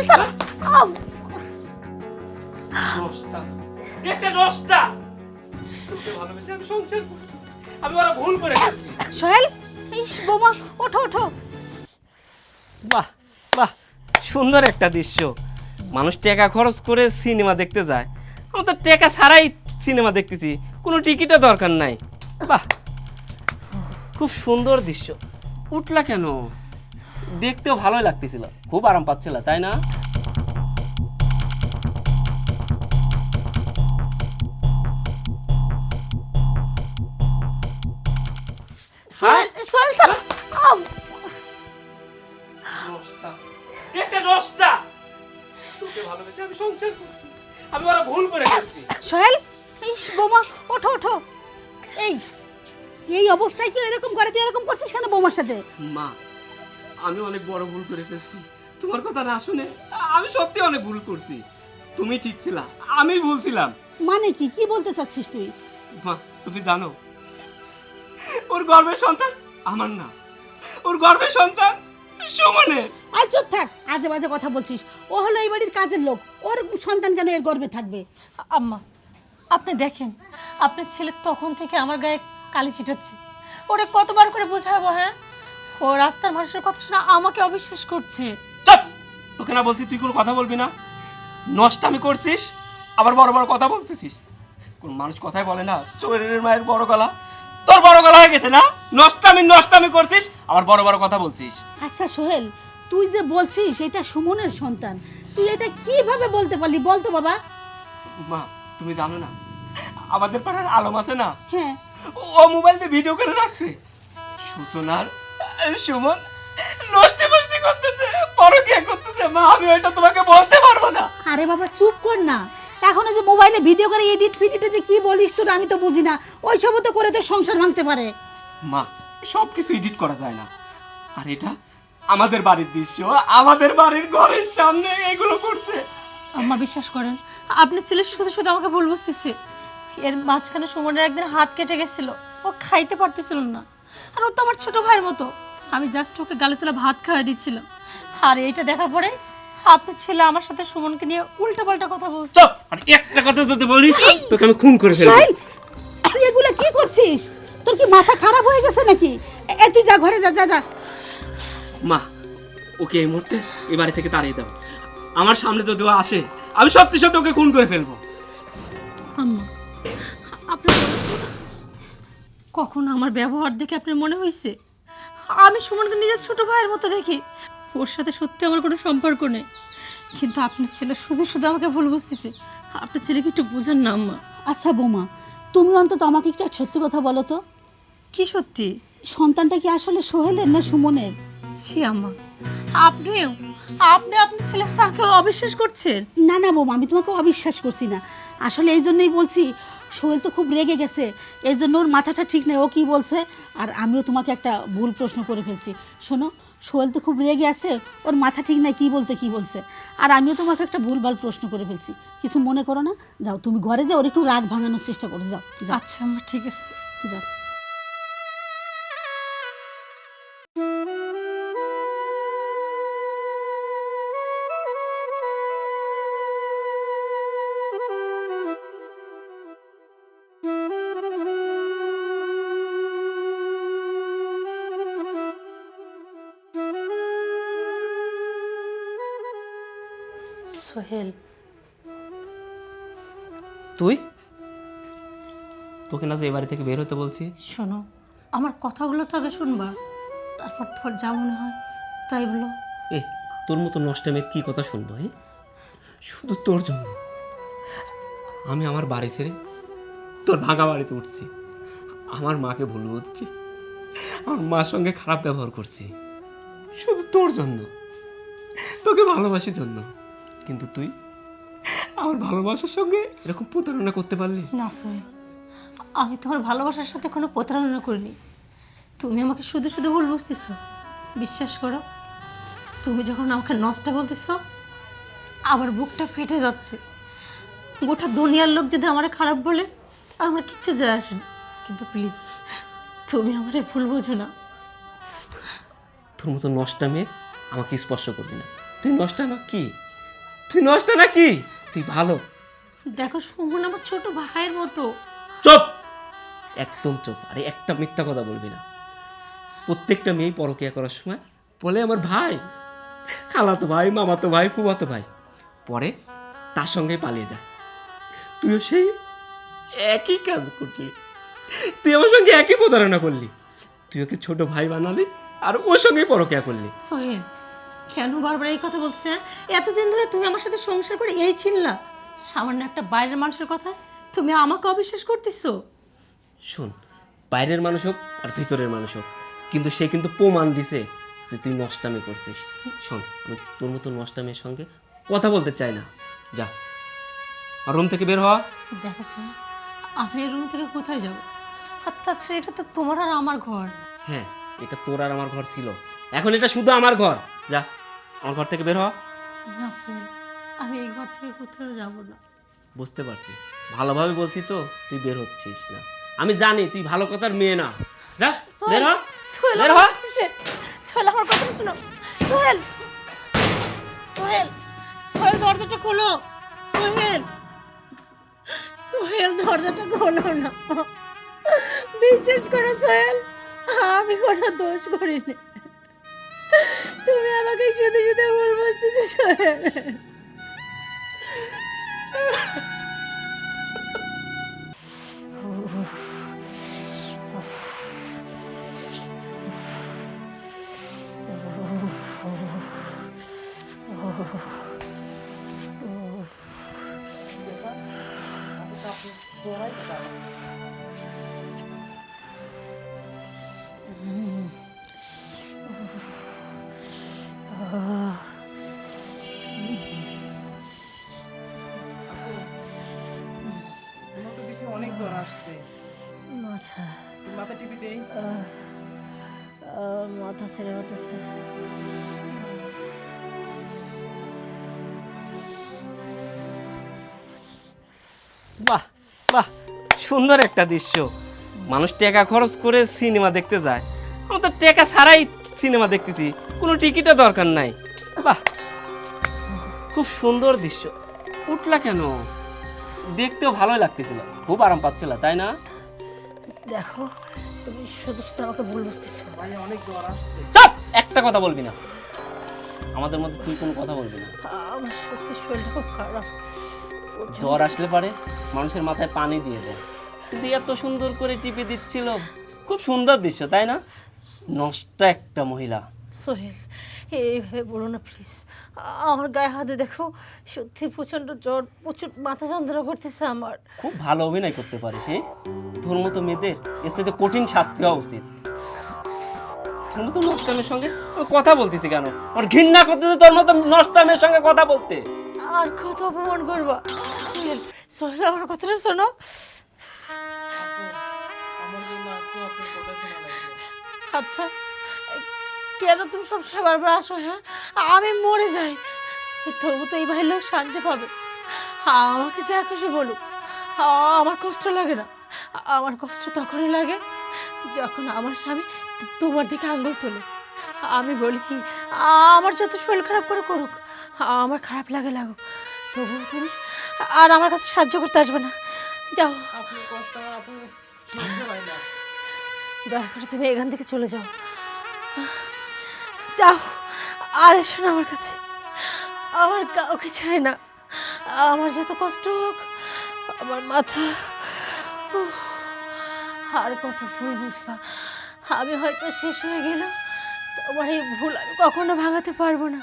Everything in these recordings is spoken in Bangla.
সোহেল স্যার আউ! নষ্টা একটা নষ্টা ভালোবেসে আমি সংসার করছি। আমি ওরা ভুল করে ফেলছি। সোহেল ইস বোমা ওঠো ওঠো। বাহ বাহ সুন্দর একটা দৃশ্য। মানুষ টাকা খরচ করে সিনেমা দেখতে যায়। আমি তো টাকা ছাড়াই সিনেমা দেখতেছি। কোনো টিকিটও দরকার নাই। বাহ খুব সুন্দর দৃশ্য। উঠলা কেন? দেখতেও ভালোই লাগতেছিল। খুব আরাম পাচ্ছিল তাই না? হ্যাঁ? আমি ওরা ভুল করে ফেলছি। সোহেল ইস বোমা ওঠো ওঠো। এই এই অবস্থায় কি এরকম করে তুই এরকম করছিস কেন বৌমার সাথে? মা আমি অনেক বড় ভুল করে ফেলছি। তোমার কথা না শুনে আমি সত্যি অনেক ভুল করছি। তুমি ঠিক ছিলা আমি ভুল ছিলাম। মানে কি? কি বলতে চাচ্ছিস তুই? মা তুমি জানো ওর গর্ভের সন্তান আমার না। ওর গর্ভের সন্তান সুমনের। আর চুপ থাক আজে বাজে কথা বলছিস। ও হলো এই বাড়ির কাজের লোক। ওর সন্তান কেন এর গর্বে থাকবে? আম্মা আপনি দেখেন আপনার ছেলে তখন থেকে আমার গায়ে কালি ছিটাচ্ছে। ওরে কতবার করে বোঝাবো হ্যাঁ? ও রাস্তার মানুষের কথা শুনে আমাকে অবিশ্বাস করছে। চুপ! তোকে না বলছি তুই কোনো কথা বলবি না। নষ্টামি করছিস আবার বড় বড় কথা বলতেছিস। কোন মানুষ কথাই বলে না চোরের মায়ের বড় গলা। তোর বড় গলা হয়ে গেছে না? নষ্টামি নষ্টামি করছিস আবার বড় বড় কথা বলছিস। আচ্ছা সোহেল তুই যে বলছিস এটা সুমনের সন্তান তুই এটা কীভাবে বলতে পারলি? বলতো বাবা। মা তুমি জানো না আমাদের পাড়ার আলম আছে না? হ্যাঁ। ও মোবাইল দিয়ে ভিডিও করে রাখছে। সূচনার সুমন নষ্টি ফষ্টি করতেছে পরকিয়া করতেছে মা আমি ওইটা তোমাকে বলতে পারব না। আরে বাবা চুপ কর না। এখন যে মোবাইলে ভিডিও করে এডিট ফিডিটে যে কি বলিস তোর আমি তো বুঝি না। ওই সবও তো করে তো সংসার ভাঙতে পারে। মা সব কিছু এডিট করা যায় না। আর এটা আমাদের বাড়ির দৃশ্য আমাদের বাড়ির ঘরের সামনে এগুলো করছে। আম্মা বিশ্বাস করেন আপনার ছেলে শুধু শুধু আমাকে ভুল বুঝতেছে। এর মাঝখানে সুমনের একদিন হাত কেটে গেছিল ও খাইতে পারতেছিল না। আর ও তো আমার ছোট ভাইয়ের মতো। আমি জাস্ট ওকে গালে চলা ভাত খাওয়াই দিচ্ছিলাম। আর এইটা দেখার পরে আপনার ছেলে আমার সাথে সুমনকে নিয়ে উল্টাপাল্টা কথা বলছে চুপ! আর একটা কথা যদি বলিস তোকে আমি খুন করে ফেলব। সোহেল তুই এগুলো কি করছিস? তোর কি মাথা খারাপ হয়ে গেছে নাকি? এ তুই যা ঘরে যা যা যা। মা ওকে এই মুহূর্তে এই বাড়ি থেকে তাড়িয়ে দাও। আমার সামনে যদি ও আসে আমি সত্যি সত্যি ওকে খুন করে ফেলব। আম্মা আপনার কখন আমার ব্যবহার দেখে আপনার মনে হয়েছে? আমি সুমনকে নিজের ছোট ভাইয়ের মতো দেখি। ওর সাথে সত্যি আমার কোনো সম্পর্ক নেই। কিন্তু আপনার ছেলে শুধু শুধু আমাকে ভুল বুঝতেছে। আপনার ছেলেকে একটু বোঝান না আম্মা। আচ্ছা বৌমা তুমি অন্তত আমাকে একটু সত্যি কথা বলো তো। কি সত্যি? সন্তানটা কি আসলে সোহেলের না সুমনের? ছি আম্মা। আপনিও আপনি আপনার ছেলেকে তাকে অবিশ্বাস করছেন? না না বৌমা আমি তোমাকে অবিশ্বাস করছি না। আসলে এই জন্যই বলছি সোহেল তো খুব রেগে গেছে এই জন্য ওর মাথাটা ঠিক নেই, ও কি বলছে? আর আমিও তোমাকে একটা ভুল প্রশ্ন করে ফেলছি। শোনো সোহেল তো খুব রেগে আছে, ওর মাথা ঠিক নাই, কি বলতে, কি বলছে? আর আমিও তোমাকে একটা ভুলভাল প্রশ্ন করে ফেলছি। কিছু মনে করো না, যাও, তুমি ঘরে যাও, ওর একটু রাগ ভাঙানোর চেষ্টা করো, যাও আচ্ছা ঠিক আছে, যাও। সোহেল। তুই? তোকে না যে বাড়ি থেকে বের হতে বলছি। শোনো আমার কথাগুলো তো আগে শুনবা। তারপর তোর যা মনে হয় তাই বলো। এ তোর মতো নষ্টামের কি কথা শুনব হ্যাঁ শুধু তোর জন্য। আমি আমার বাড়ি ছেড়ে তোর ভাঙা বাড়িতে উঠছি। আমার মাকে ভুল বুঝছি। আমার মার সঙ্গে খারাপ ব্যবহার করছি। শুধু তোর জন্য। তোকে ভালোবাসি জন্য। কিন্তু তুই? আমার ভালোবাসার সঙ্গে এরকম প্রতারণা করতে পারলি? না সোহেল আমি তোমার ভালোবাসার সাথে কোনো প্রতারণা করিনি। তুমি আমাকে শুধু শুধু ভুল বুঝতেছ। বিশ্বাস করো তুমি যখন আমাকে নষ্ট বলতেছ আমার বুকটা ফেটে যাচ্ছে। গোটা দুনিয়ার লোক যদি আমার খারাপ বলে আমার কিচ্ছু যায় আসে না। কিন্তু প্লিজ তুমি আমারে ভুল বোঝো না। তোর মতো নষ্টামে আমাকে স্পর্শ করবি না। তুই নষ্টা না কি? তুই নষ্ট নাকি? তুই ভালো। দেখো সুমন আমার ছোট ভাইয়ের মতো। চুপ! একদম চুপ। আরে একটা মিথ্যা কথা বলবি না। প্রত্যেকটা মেয়েই পরকিয়া করার সময় বলে আমার ভাই। খালাতো ভাই মামাতো ভাই ফুবাতো ভাই। পরে তার সঙ্গে পালিয়ে যায়। তুইও সেই একই কাজ করলি। তুই আমার সঙ্গে একই প্রতারণা করলি। তুই ওকে ছোট ভাই বানালি আর ওর সঙ্গেই পরকিয়া করলি। সোহেল কেন বারবার এই কথা বলছে? এতদিন ধরে তুমি আমার সাথে সংসার করে এই না সামান্য একটা বাইরের মানুষের কথা তুমি আমাকে অবিশ্বাস করতেছো। শোন বাইরের মানুষ হোক আর ভিতরের মানুষ হোক কিন্তু সে কিন্তু প্রমাণ দিছে যে তুই নষ্টামি করছিস। শোন আমি তোর মতো নষ্টামের সঙ্গে কথা বলতে চাই না। যা। আর রুম থেকে বের হওয়া দেখো সোহেল আমি রুম থেকে কোথায় যাব? আর তাছাড়া এটা তো তোমার আর আমার ঘর। হ্যাঁ এটা তোর আর আমার ঘর ছিল। এখন এটা শুধু আমার ঘর। যা। আমার ঘর থেকে বের হওয়া না সোহেল আমি এই ঘর থেকে কোথাও যাব না। বুঝতে পারছি। ভালোভাবে বলছি তো তুই বের হচ্ছিস না। আমি জানি তুই ভালো কথার মেয়ে না। যা বের হ। সোহেল বের হ। সোহেল আমার কথা শোনো। সোহেল সোহেল সোহেল দরজাটা খোলো। সোহেল সোহেল দরজাটা খোলো না। বিশ্বাস করো সোহেল আমি কোনো দোষ করিনি। তুমি সাথে শুধু শুধু আসছে। মাথা। মাথা টিপি দেই মাথা ছেড়ে হতেছে বাহ বাহ সুন্দর একটা দৃশ্য। মানুষ টাকা খরচ করে সিনেমা দেখতে যায়। আমরা তো টাকা ছাড়াই সিনেমা দেখতেছি। কোনো টিকিটও দরকার নাই। বাহ খুব সুন্দর দৃশ্য। উঠলা কেন? দেখতেও ভালোই লাগতেছিল। খুব আরাম পাচ্ছিল তাই না? দেখো তুমি শুধু শুধু আমাকে ভুল বুঝতেছো। ভাই অনেক জ্বর আসছে। চাপ! একটা কথা বলবি না। আমাদের মধ্যে তুই কোনো কথা বলবি না। আমার সত্যি শরীরটা খুব খারাপ। জ্বর আসলে পারে মানুষের মাথায় পানি দিয়ে দেয়। কিন্তু এত সুন্দর করে টিপে দিচ্ছিল খুব সুন্দর দৃশ্য তাই না? নষ্ট একটা মহিলা। সোহেল। এইভাবে বলো না প্লিজ আমার গায়ে হাতে দেখো সত্যি প্রচণ্ড জ্বর প্রচুর মাথা যন্ত্রণা করতেছে আমার। খুব ভালো অভিনয় করতে পারিস হ্যাঁ তোর মতো মেয়েদের থেকে কঠিন শাস্তি হওয়া উচিত। তোর মতো নষ্টামের সঙ্গে কথা বলতেছি কেন? আমার ঘৃণা করতেছে তোর মতো নষ্টামের সঙ্গে কথা বলতে। আর কত অপমান করবা? সোহেল সোহেল আমার কথাটা শোনো। আচ্ছা। কেন তুমি সবসময় বারবার আসো হ্যাঁ? আমি মরে যাই। তবু তো এই ভাই লোক শান্তি পাবে। আমাকে যা খুশি বলুক। আমার কষ্ট লাগে না। আমার কষ্ট তখনই লাগে যখন আমার স্বামী তোমার দিকে আঙ্গুল তোলে। আমি বলি কি আমার যত শরীর খারাপ করে করুক আমার খারাপ লাগে লাগুক। তবুও তুমি আর আমার কাছে সাহায্য করতে আসবে না। যাও। দয়া করে তুমি এখান থেকে চলে যাও। যাও, আর এসো না আমার কাছে। আমার কাউকে চাই না। আমার যত কষ্ট হোক, আমার মাথা আর কত ভুল বুঝবা। আমি হয়তো শেষ হয়ে গেল তোমার এই ভুল আমি কখনো ভাঙাতে পারব না।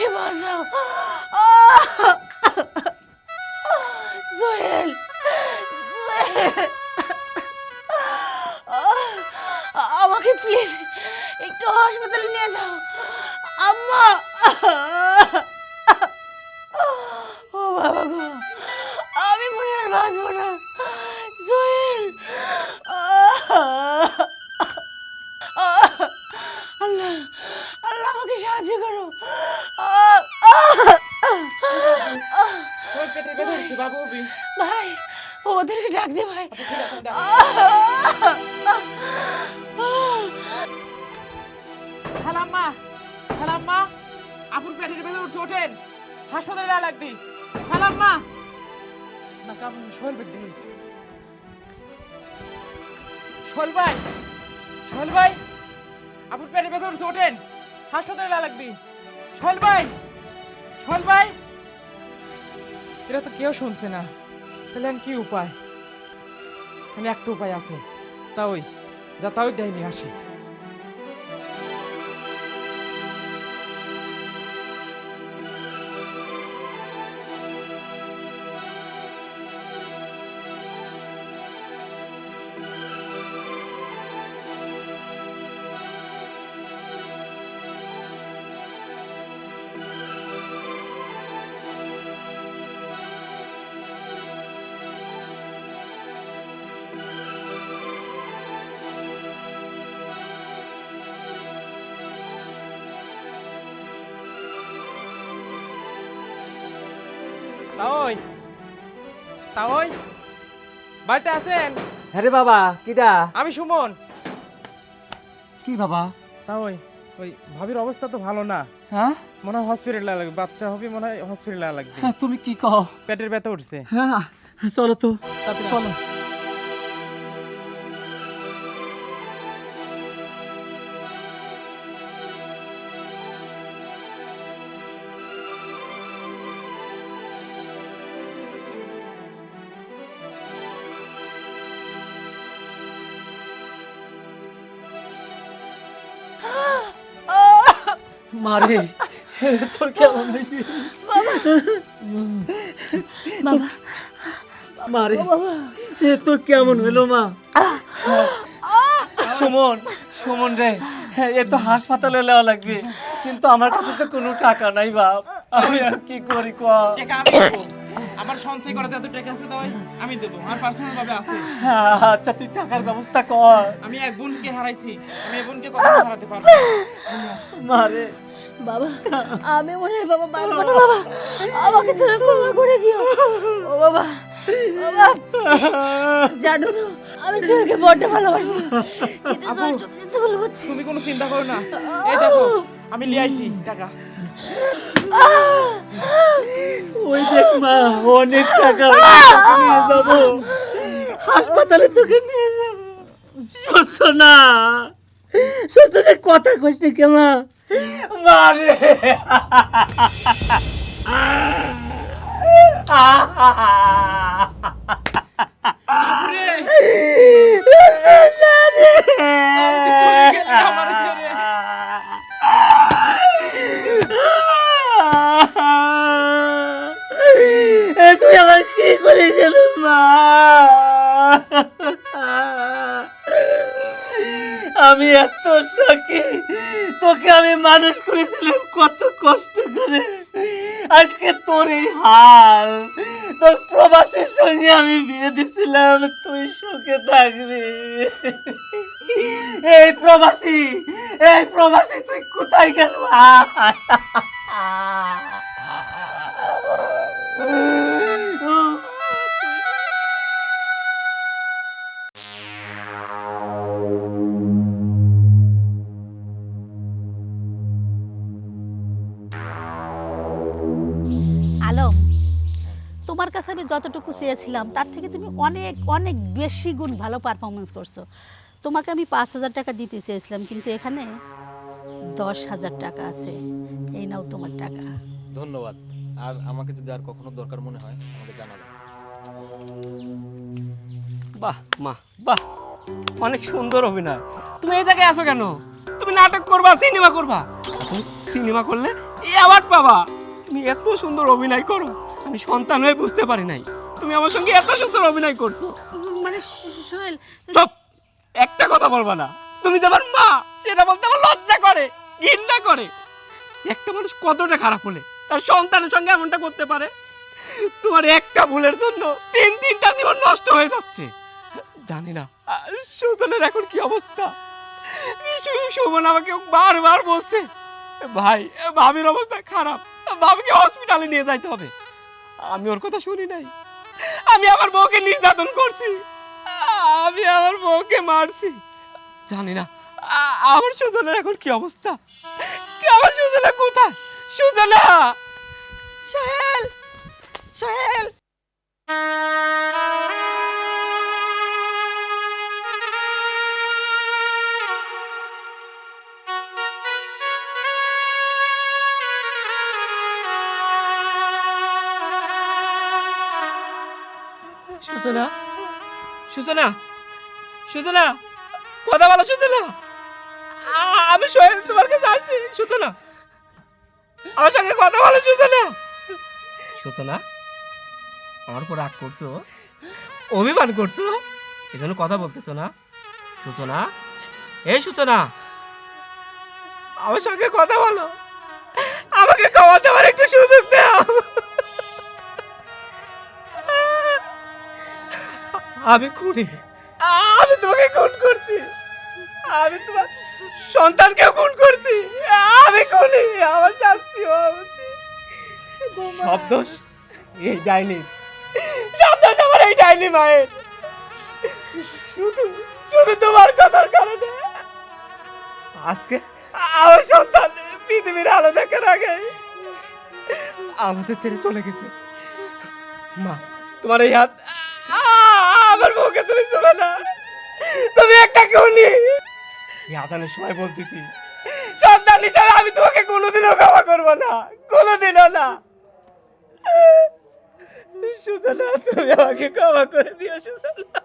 আমাকে বাঁচাও সোহেল আমাকে প্লিজ একটু হাসপাতালে নিয়ে যাও আম্মা ও বাবা গো আমি মনে আর বাঁচবো না সোহেল আল্লাহ আল্লাহ আমাকে সাহায্য করো হয়েছে বাবু ভাই, ওদেরকে ডাক দে ভাই। খালাম্মা খালাম্মা, আপুর পেটের বেঁধে উঠছে, ওঠেন। হাসপাতালে না লাগবি। খালাম্মা। না কাম সোহেল বেগ দিন সোহেল ভাই সোহেল ভাই, আপুর পেটে বেঁধে উঠছে, ওঠেন। হাসপাতালে না লাগবি। সোহেল ভাই। সোহেল ভাই। এরা তো কেউ শুনছে না। তাহলে আমি কি উপায়? আমি একটা উপায় আছে। তা ওই, যা তা ওই ডাইনি হাসি তা ওই বাড়িতে আছেন? হ্যাঁ রে বাবা কিডা আমি সুমন। কি বাবা? তা ওই ওই ভাবির অবস্থা তো ভালো না। হ্যাঁ? মনে হয় হসপিটালে লাগবে বাচ্চা হবে মনে হয় হসপিটালে লাগবে। হ্যাঁ তুমি কি কও? পেটের ব্যথা উঠছে। হ্যাঁ চলো তো চলো। মারে। তোর কেমন হয়েছে? মারে। এ তোর কেমন হলো মা? সুমন সুমন রে হ্যাঁ, এ তো হাসপাতালে নেওয়া লাগবে। কিন্তু আমার কাছে তো কোনো টাকা নাই বাপ। আমি আর কি করি ক? টাকা আমি দেবো। আমার সঞ্চয় করা যত টাকা আছে তাই আমি দেবো। আমার পার্সোনাল ভাবে আছে। আচ্ছা তুই টাকার ব্যবস্থা কর। আমি এক বোনকে হারাইছি। আমি এই বোনকে কখনো হারাতে পারব না। মারে। বাবা আমি মনে হয় বাবা বাঁচবো না বাবা। আমাকে তুমি ক্ষমা করে দিও। ও বাবা বাবা। জানো তো আমি সোহেলকে বড্ড ভালোবাসি। কিন্তু সোহেল সত্যি সত্যি ভালো হচ্ছে তুমি কোনো চিন্তা করো না। এই দেখো আমি লিয়ে আইছি টাকা। ওই দেখ মা অনেক টাকা নিয়ে যাব। হাসপাতালে তোকে নিয়ে যাব। শোষ না কথা কইস নি কেমা মারে। তুই আমার কি করে গেল মা? আমি এত সখী তোকে আমি মানুষ করেছিলাম কত কষ্ট করে। আজকে তোর এই হাল, তোর প্রবাসের সঙ্গে আমি বিয়ে দিছিলাম তুই সুখে থাকবি। এই প্রবাসী এই প্রবাসী, তুই কোথায় গেল? যতটুকু চেয়েছিলাম তার থেকে তুমি অনেক অনেক বেশি গুণ ভালো পারফরমেন্স করছ। তোমাকে আমি পাঁচ হাজার টাকা দিতে চেয়েছিলাম কিন্তু এখানে দশ হাজার টাকা আছে। এই নাও তোমার টাকা। ধন্যবাদ। আর আমাকে যদি আর কখনো দরকার মনে হয় আমাকে জানাবেন বাহ মা বাহ অনেক সুন্দর অভিনয়। তুমি এই জায়গায় আসো কেন? তুমি নাটক করবা সিনেমা করবা? সিনেমা করলে এই অ্যাওয়ার্ড পাবা। তুমি এত সুন্দর অভিনয় করো। আমি সন্তান হয়ে বুঝতে পারি নাই। তুমি আমার সঙ্গে এত সুন্দর অভিনয় করছ। মানে সোহেল চুপ! একটা কথা বলবা না। তুমি যে আমার মা সেটা বলতে আমার লজ্জা করে ঘৃণা করে। একটা মানুষ কতটা খারাপ হলে তার সন্তানের সঙ্গে এমনটা করতে পারে? তোমার একটা ভুলের জন্য তিন তিনটা জীবন নষ্ট হয়ে যাচ্ছে। জানি না সুজনের এখন কি অবস্থা? সুমন আমাকে বারবার বলছে ভাই ভাবির অবস্থা খারাপ। ভাবিকে হসপিটালে নিয়ে যাইতে হবে। আমি ওর কথা শুনি নাই। আমি আমার বউকে নির্যাতন করছি। আমি আমার বউকে মারছি। জানি না, আমার সুজনের এখন কি অবস্থা? আমার সুজনা কোথায়? সুজনা! সোহেল! সোহেল! সুজনা কথা বলো আমি তোমার কাছে আসছি আমার সঙ্গে কথা বলো আমার উপর রাগ করছ? অভিমান করছ? এই জন্য কথা বলতেছো না? সূচনা এই সূচনা আমার সঙ্গে কথা বলো। আমাকে খাওয়া দেওয়ার একটু সুযোগ দাও। আমি খুনি। আমি তোমাকে খুন করছি। আমি তোমার সন্তানকে খুন করছি। আমি খুনি। আমার শাস্তি। সব দোষ এই ডাইনি। সব দোষ আমার এই ডাইনি মায়ের। শুধু শুধু তোমার কথার কারণে। আজকে আমার সন্তান পৃথিবীর আলো দেখার আগে আমাদের ছেড়ে চলে গেছে। মা তোমার এই হাত আ- তুমি শোনো না। তুমি একটা কেউ নেই আদানের সময় বলতেছি। সন্তান হিসাবে আমি তোমাকে কোনোদিনও ক্ষমা করব না। কোনোদিনও না। সুজনা তুমি আমাকে ক্ষমা করে দিও সুজনা।